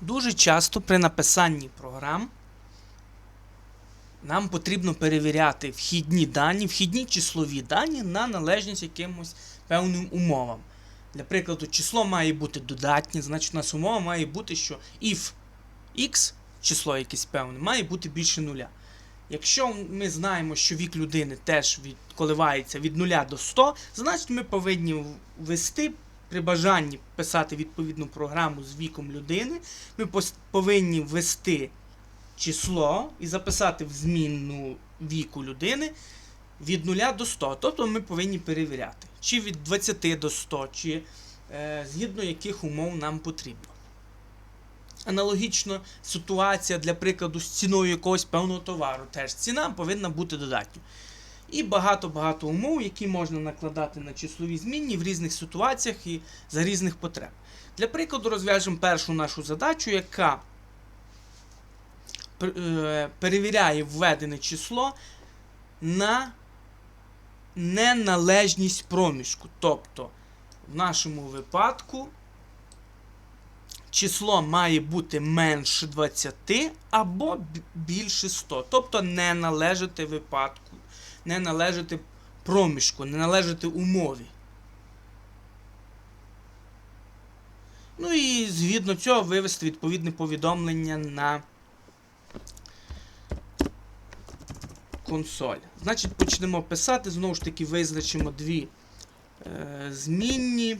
Дуже часто при написанні програм нам потрібно перевіряти вхідні дані, вхідні числові дані на належність якимось певним умовам. Для прикладу, число має бути додатнє, значить у нас умова має бути, що if x, число якесь певне, має бути більше нуля. Якщо ми знаємо, що вік людини теж від, коливається від 0 до 100, значить ми повинні ввести при бажанні писати відповідну програму з віком людини, ми повинні ввести число і записати в змінну віку людини від 0 до 100. Тобто ми повинні перевіряти, чи від 20 до 100, чи е, згідно яких умов нам потрібно. Аналогічно ситуація, для прикладу, з ціною якогось певного товару. Теж ціна повинна бути додатньою. І багато-багато умов, які можна накладати на числові змінні в різних ситуаціях і за різних потреб. Для прикладу, розв'яжемо першу нашу задачу, яка е, перевіряє введене число на неналежність проміжку. Тобто, в нашому випадку число має бути менше 20 або більше 100. Тобто не належати випадку, не належати проміжку, не належати умові. Ну і згідно цього вивести відповідне повідомлення на консоль. Значить, почнемо писати. Знову ж таки, визначимо дві е, змінні.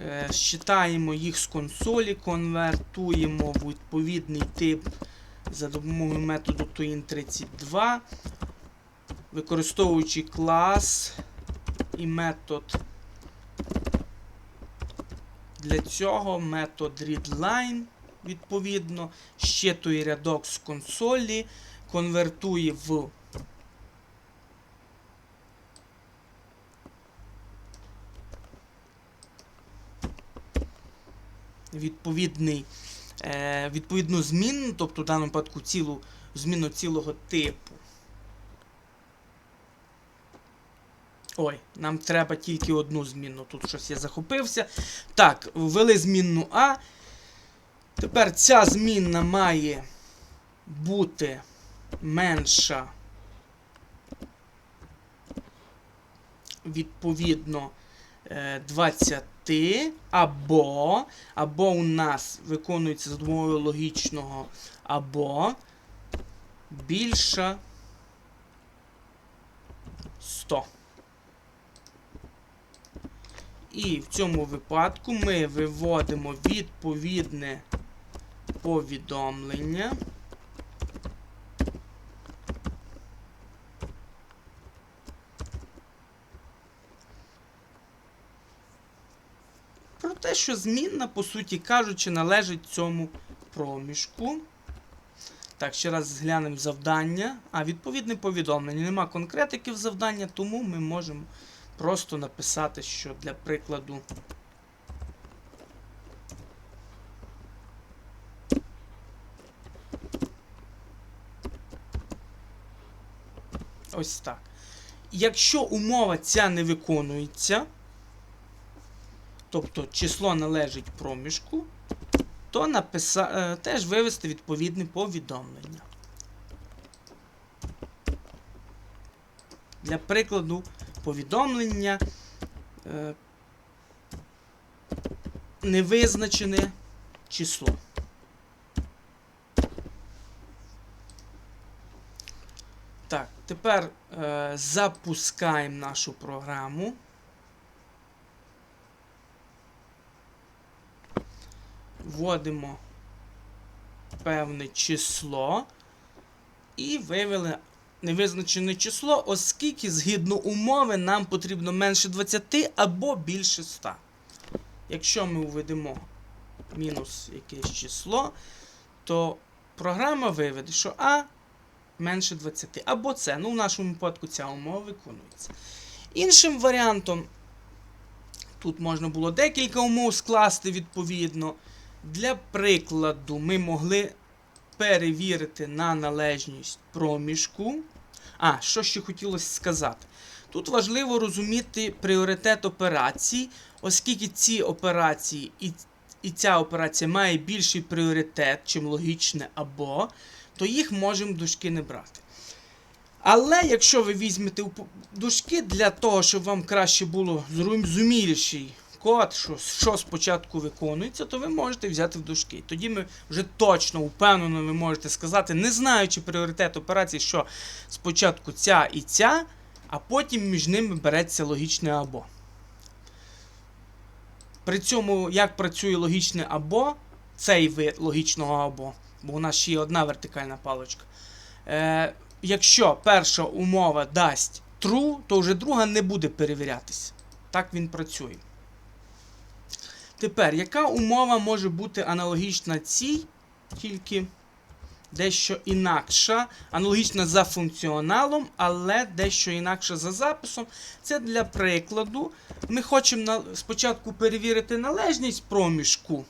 Е, Считаємо їх з консолі, конвертуємо в відповідний тип за допомогою методу toin32, використовуючи клас і метод. Для цього метод readline, відповідно, щитує рядок з консолі, конвертує в відповідний, відповідну змінну, тобто в даному випадку цілу зміну цілого типу. Ой, нам треба тільки одну змінну. Тут щось я захопився. Так, ввели змінну А. Тепер ця змінна має бути менша. Відповідно е, 20 або, або у нас виконується за допомогою логічного або більша 100. І в цьому випадку ми виводимо відповідне повідомлення. Те, що змінна, по суті кажучи, належить цьому проміжку. Так, ще раз зглянемо завдання. А відповідне повідомлення. Нема конкретики в завдання, тому ми можемо просто написати, що для прикладу. Ось так. Якщо умова ця не виконується, тобто число належить проміжку, то написа... е, теж вивести відповідне повідомлення. Для прикладу, повідомлення е, невизначене число. Так, тепер е, запускаємо нашу програму. Вводимо певне число і вивели невизначене число, оскільки згідно умови нам потрібно менше 20 або більше 100. Якщо ми введемо мінус якесь число, то програма виведе, що А менше 20. Або С. Ну, в нашому випадку ця умова виконується. Іншим варіантом, тут можна було декілька умов скласти відповідно. Для прикладу, ми могли перевірити на належність проміжку. А, що ще хотілося сказати. Тут важливо розуміти пріоритет операцій, оскільки ці операції і, і ця операція має більший пріоритет, чим логічне або, то їх можемо дужки не брати. Але якщо ви візьмете дужки для того, щоб вам краще було зрозуміліший код, що, що спочатку виконується, то ви можете взяти в дужки. Тоді ми вже точно впевнено ви можете сказати, не знаючи пріоритет операції, що спочатку ця і ця, а потім між ними береться логічне або. При цьому, як працює логічне або, цей вид логічного або, бо у нас ще є одна вертикальна паличка. Е, якщо перша умова дасть true, то вже друга не буде перевірятися. Так він працює. Тепер, яка умова може бути аналогічна цій, тільки дещо інакша, аналогічна за функціоналом, але дещо інакша за записом. Це для прикладу. Ми хочемо спочатку перевірити належність проміжку.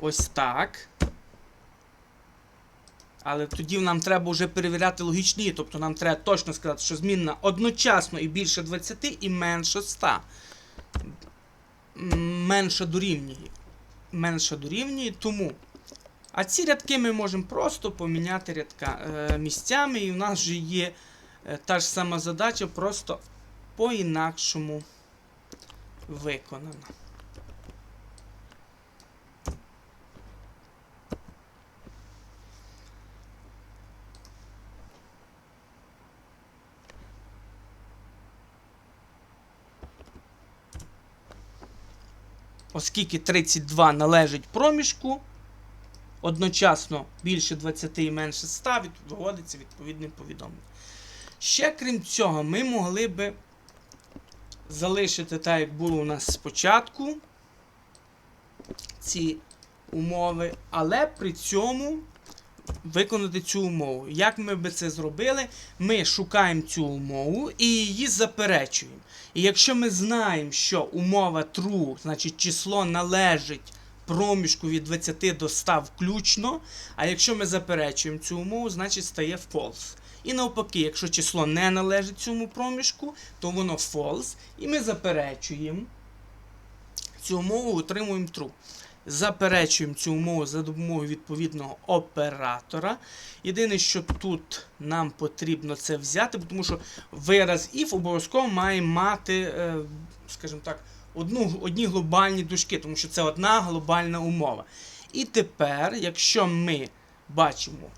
Ось так. Але тоді нам треба вже перевіряти логічні, тобто нам треба точно сказати, що змінна одночасно і більше 20 і менше 100. Менше дорівнює. Менше дорівнює, тому. А ці рядки ми можемо просто поміняти рядка, е, місцями, і в нас вже є е, та ж сама задача, просто по-інакшому виконана. Оскільки 32 належить проміжку, одночасно більше 20 і менше 100 виводиться відповідне повідомлення. Ще крім цього, ми могли би залишити так, як було у нас спочатку ці умови, але при цьому виконати цю умову. Як ми би це зробили? Ми шукаємо цю умову і її заперечуємо. І якщо ми знаємо, що умова true, значить число належить проміжку від 20 до 100 включно, а якщо ми заперечуємо цю умову, значить стає false. І навпаки, якщо число не належить цьому проміжку, то воно false, і ми заперечуємо цю умову, отримуємо true. Заперечуємо цю умову за допомогою відповідного оператора. Єдине, що тут нам потрібно це взяти, тому що вираз if обов'язково має мати, е, скажімо так, одну, одні глобальні дужки, тому що це одна глобальна умова. І тепер, якщо ми бачимо,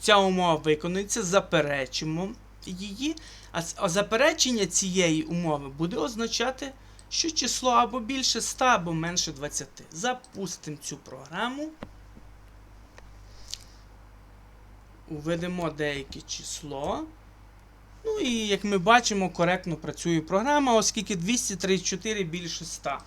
ця умова виконується, заперечимо її, а, заперечення цієї умови буде означати, що число або більше 100, або менше 20. Запустимо цю програму. Введемо деяке число. Ну і як ми бачимо, коректно працює програма, оскільки 234 більше 100.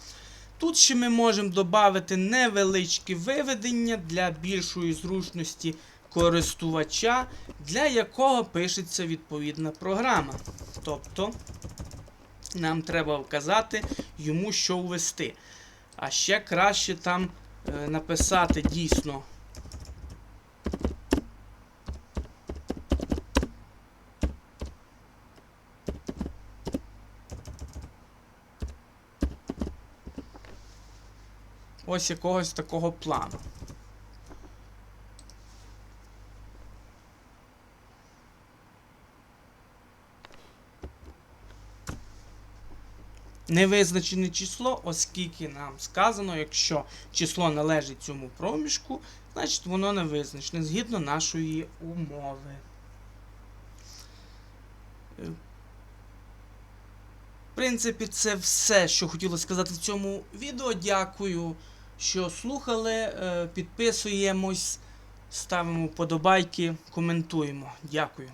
Тут ще ми можемо додати невеличке виведення для більшої зручності користувача, для якого пишеться відповідна програма. Тобто нам треба вказати йому, що ввести. А ще краще там е, написати дійсно. Ось якогось такого плану. Невизначене число, оскільки нам сказано, якщо число належить цьому проміжку, значить воно не визначене згідно нашої умови. Е, В принципі, це все, що хотілося сказати в цьому відео. Дякую, що слухали. Е, Підписуємось, ставимо вподобайки, коментуємо. Дякую.